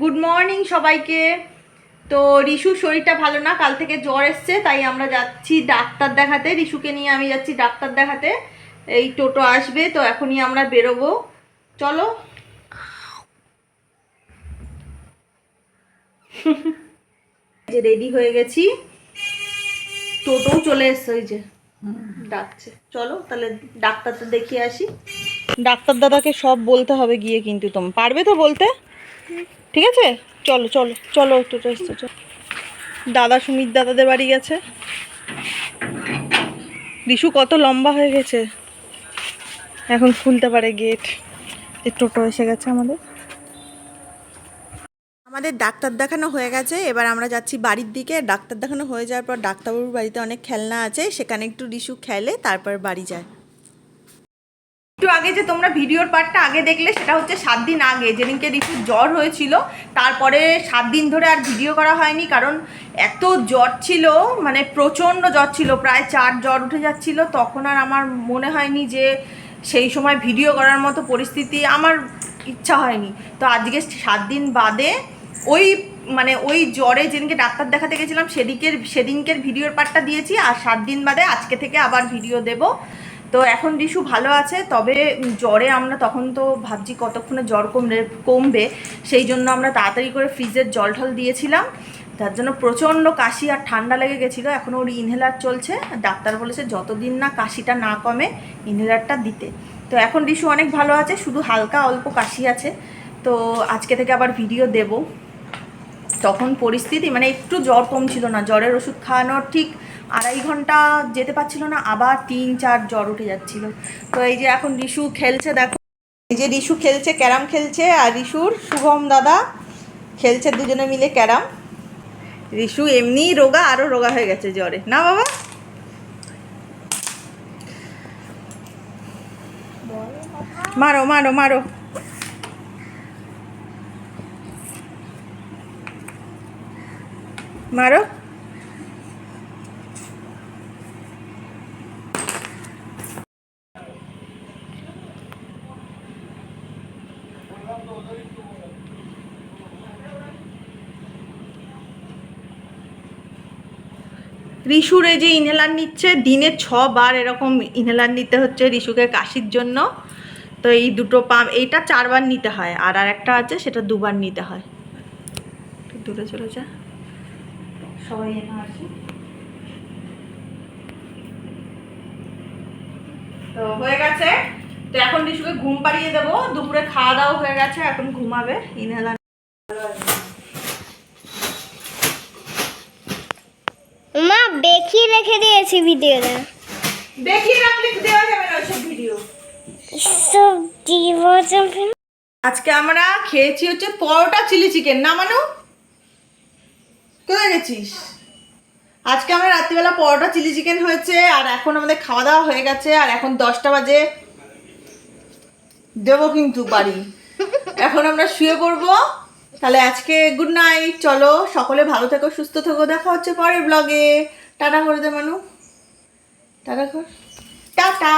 Good morning সবাইকে। তো রিশুর শরীরটা ভালো না, কাল থেকে জ্বর এসছে, তাই আমরা যাচ্ছি ডাক্তার দেখাতে। রিশুকে নিয়ে আমি যাচ্ছি ডাক্তার দেখাতে। এই টোটো আসবে, তো এখনই আমরা বেরোবো। চলো। যে রেডি হয়ে গেছি। টোটোও চলে এসছে, ওই যে। ডাকছে। চলো, তাহলে ডাক্তারটা দেখিয়ে আসি। ডাক্তার দাদাকে সব বলতে হবে গিয়ে কিন্তু তুমি পারবে তো বলতে? ঠিক আছে? চলো চলো চলো টোটো এসছে চলো। দাদা সুমিত দাদাদের বাড়ি গেছে। রিশু কত লম্বা হয়ে গেছে। এখন খুলতে পারে গেট এই টোটো এসে গেছে আমাদের। আমাদের ডাক্তার দেখানো হয়ে গেছে। এবার আমরা যাচ্ছি বাড়ির দিকে। ডাক্তার দেখানো হয়ে যাওয়ার পর ডাক্তারবাবুর বাড়িতে অনেক খেলনা আছে। সেখানে একটু রিশু খেলে, তারপর বাড়ি যায়। আগে যে তোমরা ভিডিওর পার্টটা আগে দেখলে, সেটা হচ্ছে সাত দিন আগে। যেদিনকে রিশুর জ্বর হয়েছিল, তারপরে সাত দিন ধরে আর ভিডিও করা হয়নি, কারণ এত জ্বর ছিল মানে প্রচণ্ড জ্বর ছিল, প্রায় চার জ্বর উঠে যাচ্ছিল। তখন আর আমার মনে হয়নি যে সেই সময় ভিডিও করার মতো পরিস্থিতি আমার ইচ্ছা হয়নি। তো আজকে সাত দিন বাদে ওই মানে ওই জ্বরে যেদিনকে ডাক্তার দেখাতে গেছিলাম, সেদিকের, সেদিনকের ভিডিওর পার্টটা দিয়েছি, আর সাত দিন বাদে আজকে থেকে আবার ভিডিও দেব। তো এখন রিশু ভালো আছে, তবে জ্বরে আমরা তখন তো ভাবছি কতক্ষণে জ্বর কমবে কমবে, সেই জন্য আমরা তাড়াতাড়ি করে ফ্রিজের জল ঠল দিয়েছিলাম। তার জন্য প্রচণ্ড কাশি আর ঠান্ডা লেগে গেছিল, এখন ওর ইনহেলার চলছে। ডাক্তার বলেছে যতদিন না কাশিটা না কমে ইনহেলারটা দিতে। তো এখন রিশু অনেক ভালো আছে, শুধু হালকা অল্প কাশি আছে। তো আজকে থেকে আবার ভিডিও দেব। তখন পরিস্থিতি মানে একটু জ্বর কমছিল না, জ্বরের ওষুধ খাওয়ানোর ঠিক আড়াই ঘণ্টা যেতে পারছিল না, আবার তিন, চার জ্বর উঠে যাচ্ছিল। তো এই যে এখন রিশু খেলছে, দেখো। এই যে রিশু খেলছে, ক্যারাম খেলছে, আর রিশুর শুভম দাদা খেলছে দুজনে মিলে ক্যারাম। রিশু এমনিই রোগা আরও রোগা হয়ে গেছে জ্বরে। না, বাবা? মারো মারো মারো। মারো। এই যে ইনহেলার নিচ্ছে, দিনে ছবার এরকম ইনহেলার নিতে হচ্ছে রিশুকে কাশির জন্য। তো এই দুটো পাম্প, এইটা চারবার নিতে হয় আর আর একটা আছে, সেটা দুবার নিতে হয়। দূরে চলে যা। সবাই আসি তো হয়ে গেছে। তো এখন রিশুকে ঘুম পাড়িয়ে দেবো। দুপুরে খাওয়া দাওয়া হয়ে গেছে, এখন ঘুমাবে ইনহেলার রেখে দিয়েছি ভিডিওটা। রাখলে দেওয়া যাবে না ওইসব ভিডিও। সব দিব যাবে আজকে আমরা খেয়েছি হচ্ছে পরোটা চিলি চিকেন না মানু? কোথায় গেছিস? আজকে আমরা রাত্রিবেলা পরোটা চিলি চিকেন হয়েছে আর এখন আমাদের খাওয়া দাওয়া হয়ে গেছে আর এখন দশটা বাজে। দেবো কিন্তু বাড়ি। এখন আমরা শুয়ে পড়ব। তাহলে আজকে গুড নাইট চলো সকলে ভালো থেকো সুস্থ থেকো দেখা হচ্ছে পরের ব্লগে টাটা করে দে মানু। টাটা কর। টাটা।